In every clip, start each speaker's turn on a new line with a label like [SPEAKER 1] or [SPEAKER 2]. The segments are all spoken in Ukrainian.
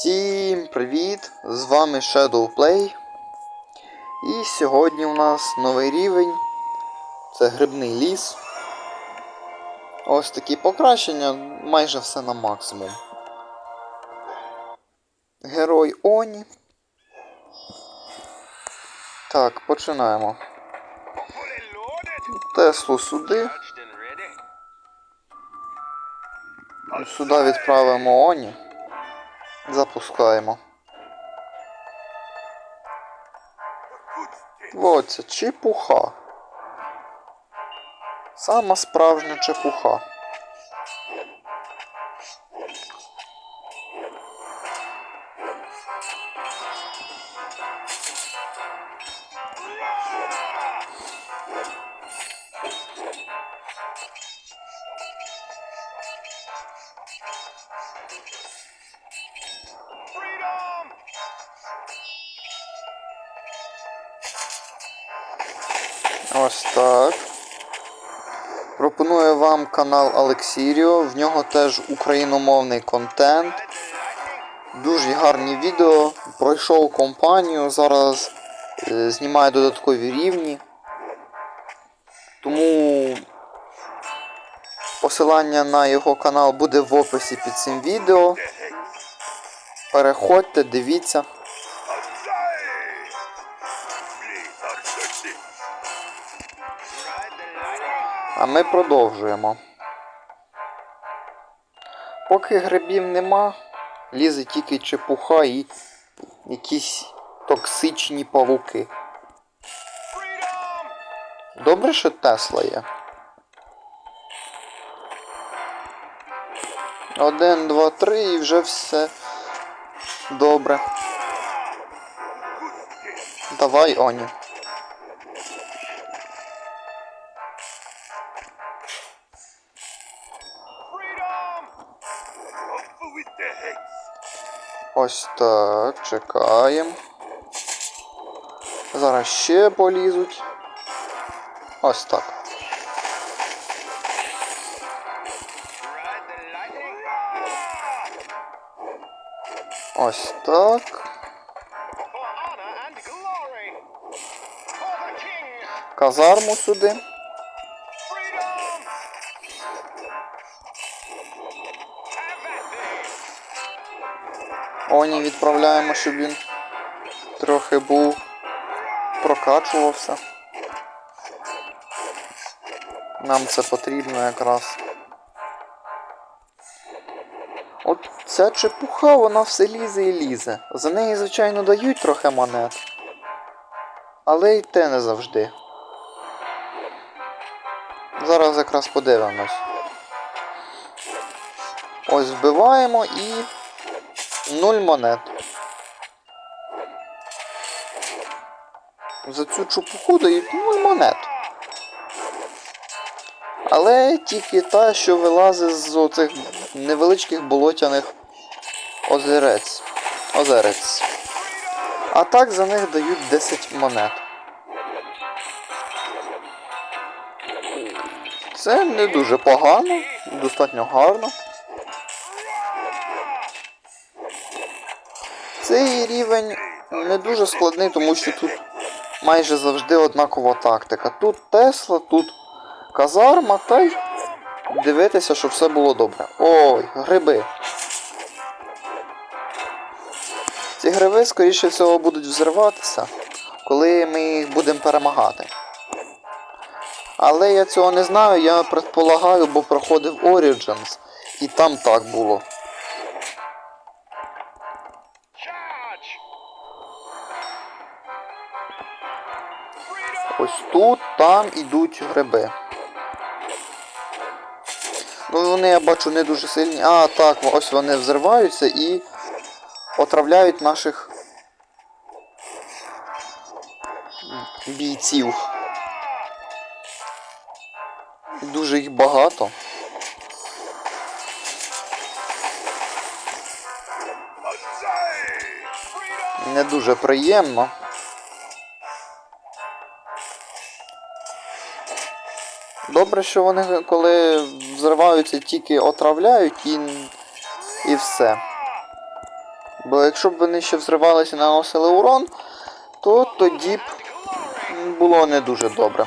[SPEAKER 1] Всім привіт! З вами Shadowplay. І сьогодні у нас новий рівень. Це грибний ліс. Ось такі покращення, майже все на максимум. Герой Оні. Так, починаємо. Теслу сюди. Сюди відправимо Оні. Запускаємо. Оце це чепуха. Сама справжня чепуха. Ось так. Пропоную вам канал Алексіріо. В нього теж україномовний контент. Дуже гарні відео. Пройшов компанію. Зараз е, знімаю додаткові рівні. Тому посилання на його канал буде в описі під цим відео. Переходьте, дивіться. А ми продовжуємо. Поки грибів нема, лізе тільки чепуха і якісь токсичні павуки. Добре, що Тесла є. Один, два, три і вже все добре. Давай, Оні.
[SPEAKER 2] The hex.
[SPEAKER 1] Ось так, чекаємо. Зараз ще полізуть. Ось так. Ось так. Казарму сюди. Оні відправляємо, щоб він трохи був. Прокачувався. Нам це потрібно якраз. От ця чепуха, вона все лізе і лізе. За неї, звичайно, дають трохи монет. Але й те не завжди. Зараз якраз подивимось. Ось вбиваємо і. Нуль монет. За цю чупуху дають нуль монет. Але тільки та, що вилазить з оцих невеличких болотяних озерець. озерець. А так за них дають 10 монет. Це не дуже погано, достатньо гарно. Цей рівень не дуже складний, тому що тут майже завжди однакова тактика. Тут Тесла, тут казарма, та й дивитися, щоб все було добре. Ой, гриби. Ці гриби, скоріше всього, будуть взриватися, коли ми їх будемо перемагати. Але я цього не знаю, я предполагаю, бо проходив Origins, і там так було. Ось тут, там ідуть гриби. Ну вони я бачу не дуже сильні. А, так, ось вони взриваються і отравляють наших бійців. Дуже їх багато. Не дуже приємно. Добре, що вони коли взриваються, тільки отравляють і, і все. Бо якщо б вони ще взривалися і наносили урон, то тоді б було не дуже добре.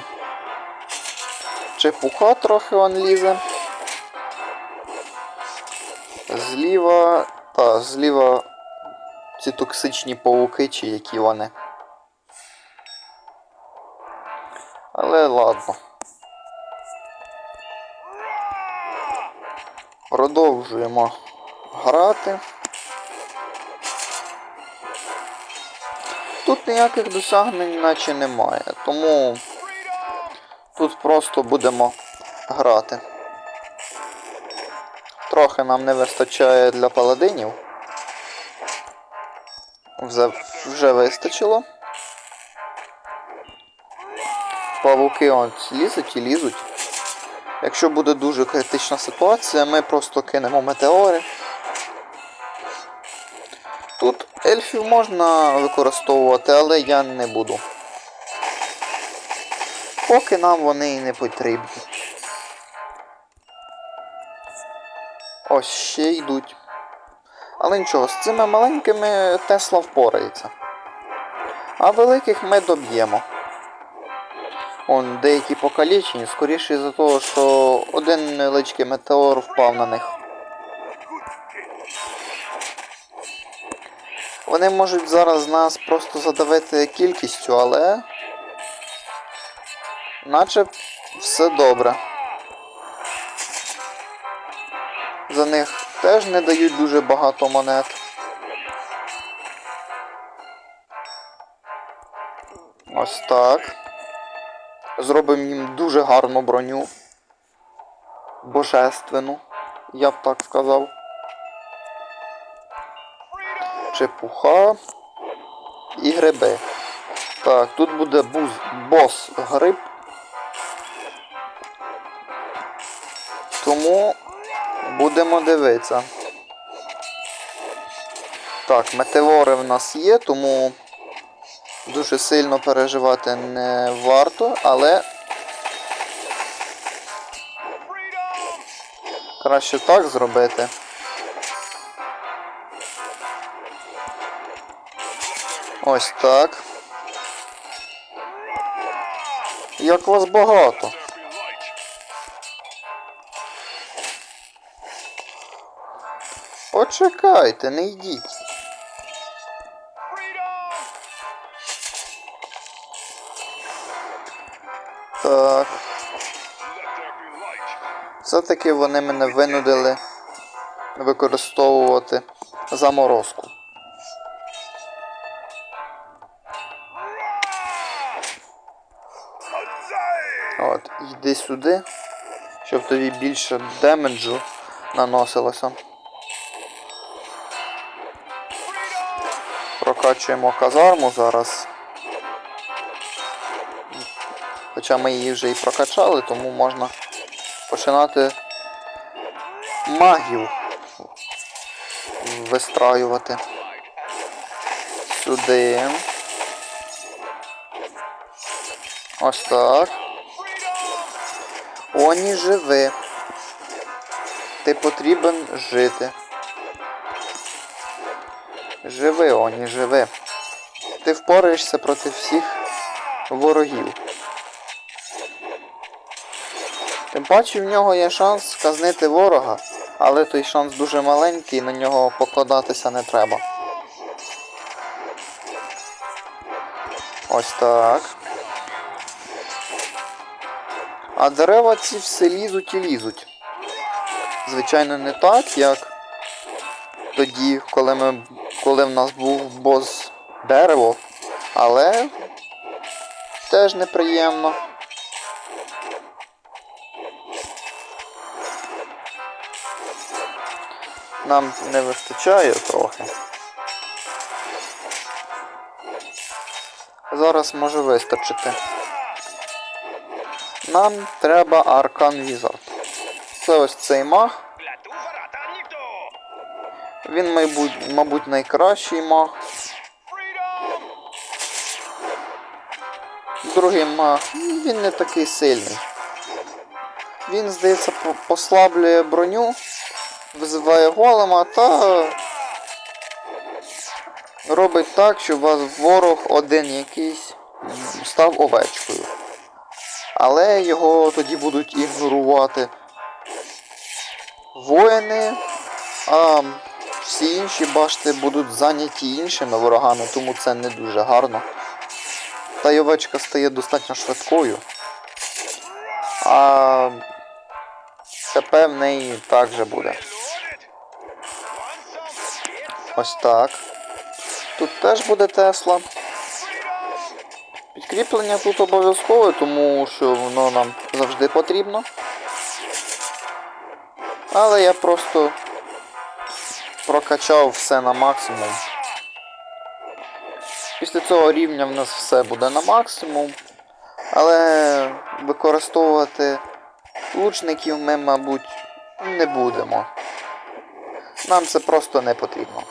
[SPEAKER 1] Чепуха трохи он лізе. Зліва. Та, зліва ці токсичні пауки, чи які вони. Але ладно. Продовжуємо грати. Тут ніяких досягнень наче немає, тому тут просто будемо грати. Трохи нам не вистачає для паладинів. Вже, вже вистачило. Павуки от лізуть і лізуть. Якщо буде дуже критична ситуація, ми просто кинемо метеори. Тут ельфів можна використовувати, але я не буду. Поки нам вони і не потрібні. Ось ще йдуть. Але нічого, з цими маленькими Тесла впорається. А великих ми доб'ємо. Он деякі покалічені, скоріше за того, що один невеличкий метеор впав на них. Вони можуть зараз нас просто задавити кількістю, але. Наче все добре. За них теж не дають дуже багато монет. Ось так. Зробимо їм дуже гарну броню. Божественну, я б так сказав. Чепуха і гриби. Так, тут буде буз, бос гриб. Тому будемо дивитися. Так, метеори в нас є, тому дуже сильно переживати не варто, але краще так зробити. Ось так. Як вас багато. Почекайте, не йдіть. Все-таки вони мене винудили використовувати заморозку. От, йди сюди, щоб тобі більше демеджу наносилося. Прокачуємо казарму зараз. Хоча ми її вже і прокачали, тому можна починати магів вистраювати. Сюди. Ось так. Оні живи. Ти потрібен жити. Живи, Оні, живи. Ти впораєшся проти всіх ворогів. Тим паче в нього є шанс казнити ворога, але той шанс дуже маленький, на нього покладатися не треба. Ось так. А дерева ці все лізуть і лізуть. Звичайно, не так, як тоді, коли ми, коли в нас був бос дерево, але теж неприємно. Нам не вистачає трохи. Зараз може вистачити. Нам треба Аркан Візард. Це ось цей маг. Він, мабуть, мабуть, найкращий маг. Другий маг, він не такий сильний. Він, здається, послаблює броню, визиває голема та робить так, щоб вас ворог один якийсь став овечкою. Але його тоді будуть ігнорувати воїни, а всі інші башти будуть зайняті іншими ворогами, тому це не дуже гарно. Та й овечка стає достатньо швидкою. А ХП в неї також буде. Ось так. Тут теж буде Тесла. Підкріплення тут обов'язкове, тому що воно нам завжди потрібно. Але я просто прокачав все на максимум. Після цього рівня в нас все буде на максимум. Але використовувати лучників ми, мабуть, не будемо. Нам це просто не потрібно.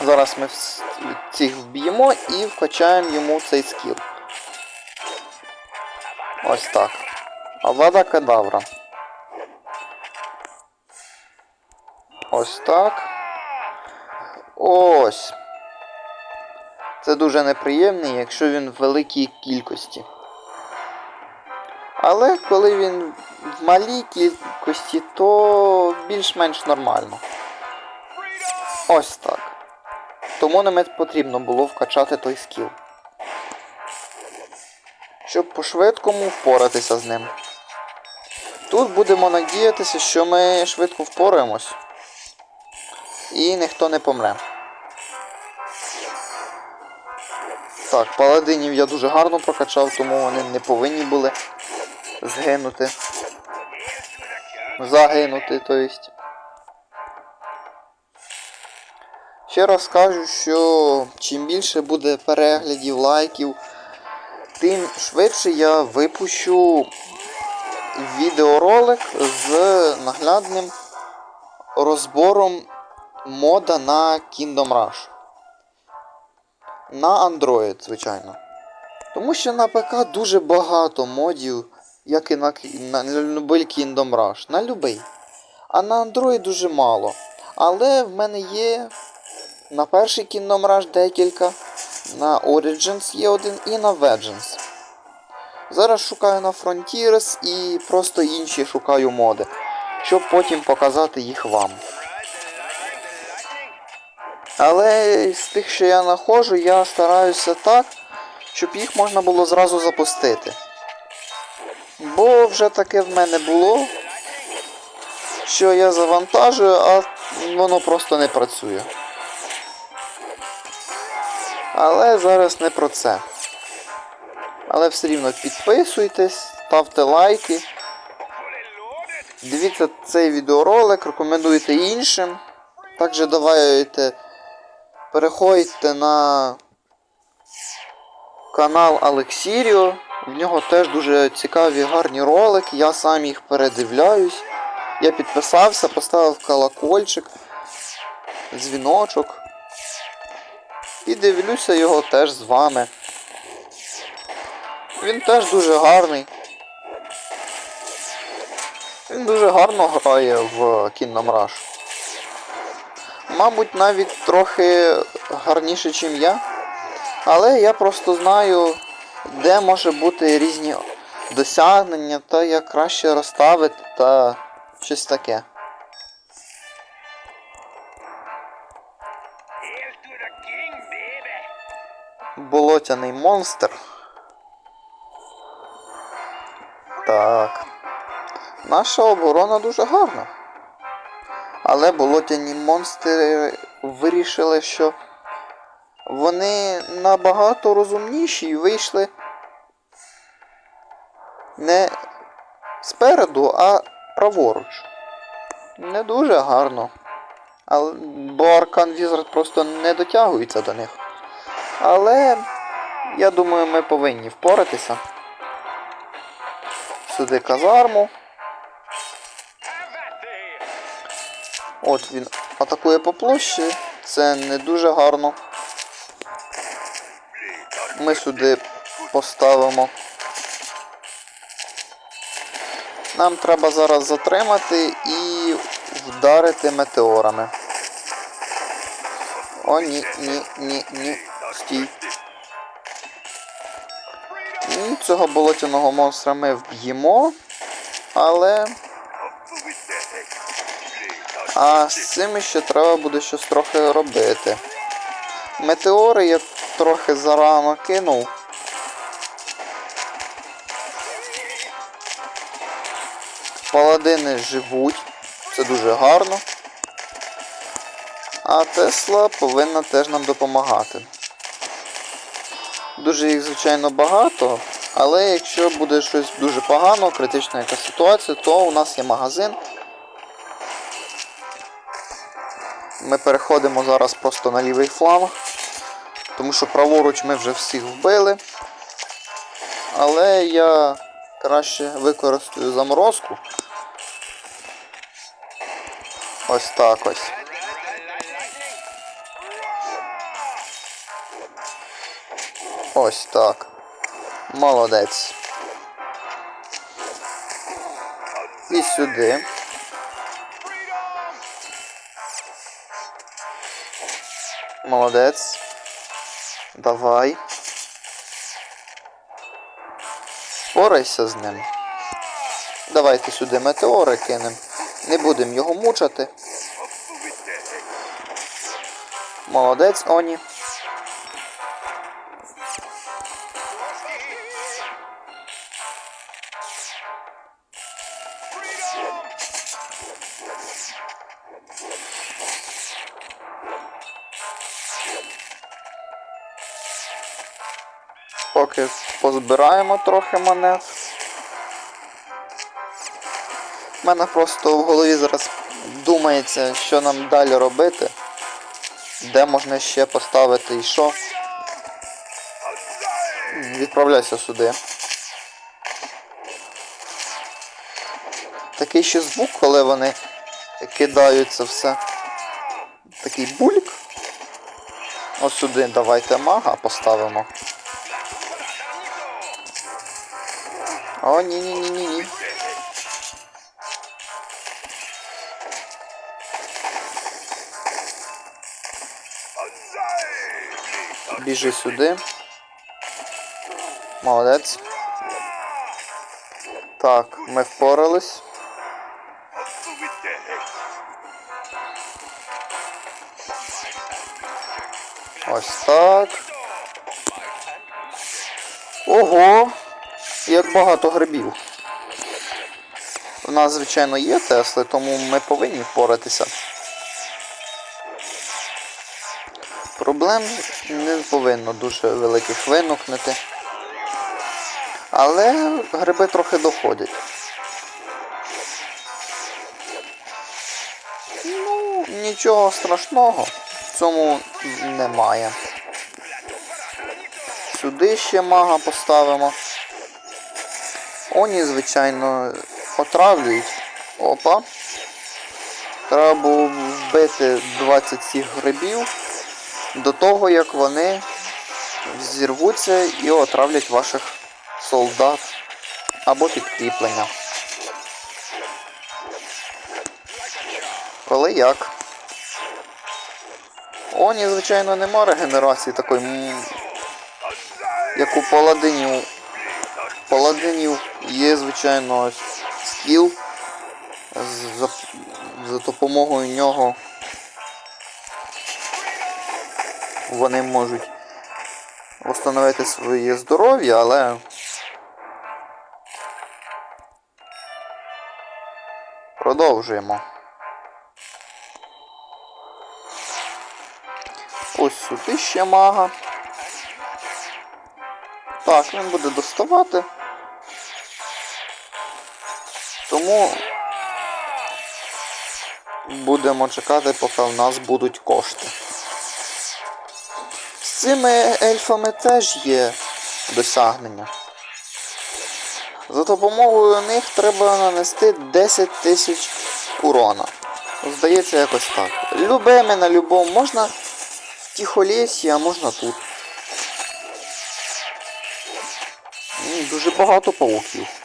[SPEAKER 1] Зараз ми цих вб'ємо і вкачаємо йому цей скіл. Ось так. Авада кадавра. Ось так. Ось. Це дуже неприємний, якщо він в великій кількості. Але коли він в малій кількості, то більш-менш нормально. Ось так. Тому нам потрібно було вкачати той скіл. Щоб по-швидкому впоратися з ним. Тут будемо надіятися, що ми швидко впораємось. І ніхто не помре. Так, паладинів я дуже гарно прокачав, тому вони не повинні були згинути. Загинути, то есть. Ще раз кажу, що чим більше буде переглядів, лайків, тим швидше я випущу відеоролик з наглядним розбором мода на Kingdom Rush. На Android, звичайно. Тому що на ПК дуже багато модів, як і на, кі- на любий Kingdom Rush. На любий. А на Android дуже мало. Але в мене є на перший Rush декілька, на Origins є один і на Vengeance. Зараз шукаю на Frontiers і просто інші шукаю моди, щоб потім показати їх вам. Але з тих, що я знаходжу, я стараюся так, щоб їх можна було зразу запустити. Бо вже таке в мене було, що я завантажую, а воно просто не працює. Але зараз не про це. Але все рівно підписуйтесь, ставте лайки. Дивіться цей відеоролик, рекомендуйте іншим. Також давайте переходьте на канал Алексіріо. В нього теж дуже цікаві гарні ролики. Я сам їх передивляюсь. Я підписався, поставив колокольчик, дзвіночок. І дивлюся його теж з вами. Він теж дуже гарний. Він дуже гарно грає в Kingdom. Мабуть, навіть трохи гарніше, ніж я. Але я просто знаю, де може бути різні досягнення, та як краще розставити та щось таке. Болотяний монстр. Так. Наша оборона дуже гарна. Але болотяні монстри вирішили, що вони набагато розумніші і вийшли не спереду, а праворуч. Не дуже гарно. Але, бо Аркан Візард просто не дотягується до них. Але я думаю, ми повинні впоратися. Сюди казарму. От він атакує по площі. Це не дуже гарно. Ми сюди поставимо. Нам треба зараз затримати і вдарити метеорами. О, ні, ні, ні, ні. Стій. М, Цього болотяного монстра ми вб'ємо. Але. А з цим ще треба буде щось трохи робити. Метеори я трохи зарано кинув. Паладини живуть, це дуже гарно. А Тесла повинна теж нам допомагати. Дуже їх, звичайно, багато, але якщо буде щось дуже погано, критична якась ситуація, то у нас є магазин. Ми переходимо зараз просто на лівий фланг, тому що праворуч ми вже всіх вбили. Але я краще використаю заморозку. Ось так ось. Ось так. Молодець. І сюди. Молодець. Давай. Порайся з ним. Давайте сюди метеори кинемо. Не будемо його мучати. Молодець, Оні. Позбираємо трохи монет. У мене просто в голові зараз думається, що нам далі робити. Де можна ще поставити і що. Відправляйся сюди. Такий ще звук, коли вони кидаються все. Такий бульк. Ось сюди давайте мага поставимо. О, ні-ні-ні-ні-ні. Біжи сюди. Молодець. Так, ми впорались. Ось так. Ого! Як багато грибів. У нас, звичайно, є Тесли, тому ми повинні впоратися. Проблем не повинно дуже великих виникнути. Але гриби трохи доходять. Ну, нічого страшного в цьому немає. Сюди ще мага поставимо. Оні, звичайно, отравлюють. Опа. Треба було вбити 20 грибів до того, як вони зірвуться і отравлять ваших солдат або підкріплення. Коли як? Оні, звичайно, нема регенерації такої, як у паладинів. Паладинів є, звичайно, скіл. За, за допомогою нього вони можуть встановити своє здоров'я, але продовжуємо. Ось сюди ще мага. Так, він буде доставати. Тому будемо чекати, поки в нас будуть кошти. З цими ельфами теж є досягнення. За допомогою них треба нанести 10 тисяч урона. Здається, якось так. Любими на любому можна в тихолісі, а можна тут. Дуже багато пауків.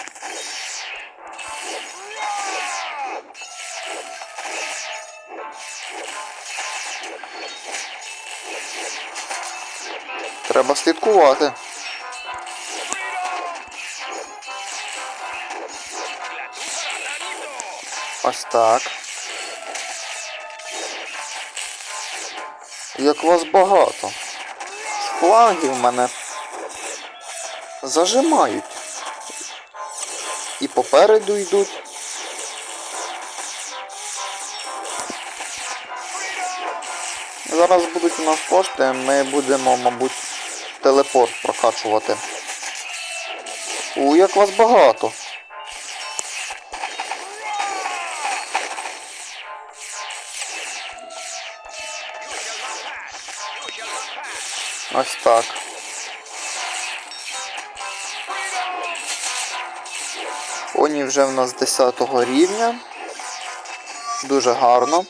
[SPEAKER 1] Слідкувати. Ось так. Як вас багато. З флангів мене зажимають. І попереду йдуть. Зараз будуть у нас кошти, ми будемо, мабуть, телепорт прокачувати. У, як вас багато. Ось так. Оні вже в нас 10 рівня. Дуже гарно.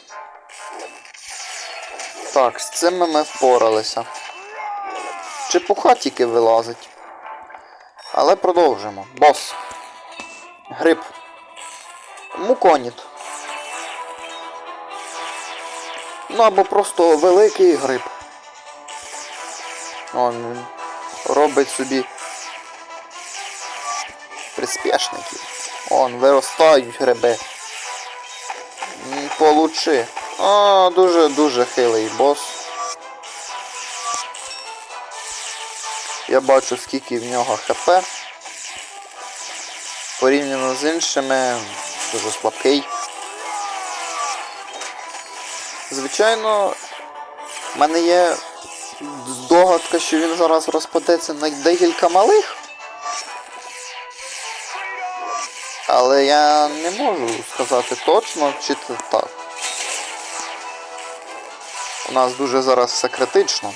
[SPEAKER 1] Так, з цим ми впоралися. Чепуха тільки вилазить. Але продовжимо. Бос. Гриб. Муконіт. Ну або просто великий гриб. Он робить собі приспішників. Он, виростають гриби. Получи. А, дуже-дуже хилий бос. Я бачу, скільки в нього хп. Порівняно з іншими, дуже слабкий. Звичайно, в мене є здогадка, що він зараз розпадеться на декілька малих. Але я не можу сказати точно, чи це так. У нас дуже зараз все критично.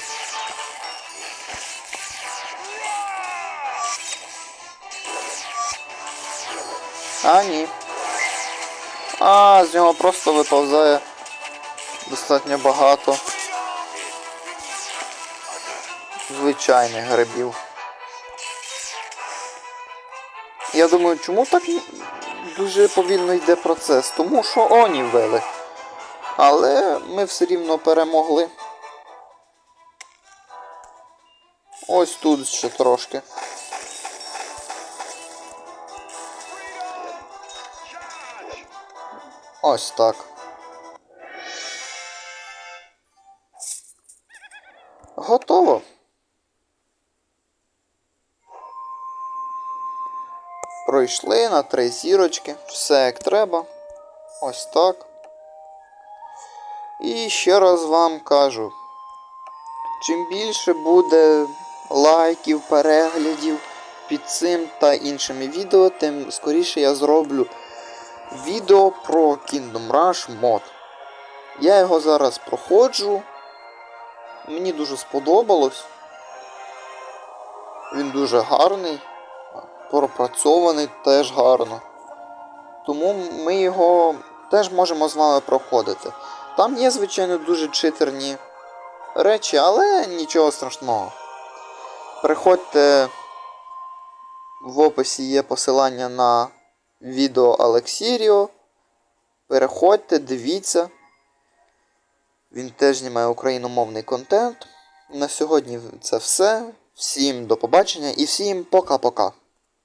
[SPEAKER 1] А, ні. А, з нього просто виповзає достатньо багато звичайних грибів. Я думаю, чому так дуже повільно йде процес? Тому що оні ввели. Але ми все рівно перемогли. Ось тут ще трошки. Ось так. Готово. Пройшли на три зірочки. Все як треба. Ось так. І ще раз вам кажу. Чим більше буде лайків, переглядів під цим та іншими відео, тим скоріше я зроблю відео про Kingdom Rush мод. Я його зараз проходжу. Мені дуже сподобалось. Він дуже гарний, пропрацьований теж гарно. Тому ми його теж можемо з вами проходити. Там є, звичайно, дуже читерні речі, але нічого страшного. Приходьте, в описі є посилання на відео Алексіріо. Переходьте, дивіться. Він теж знімає україномовний контент. На сьогодні це все. Всім до побачення і всім пока-пока.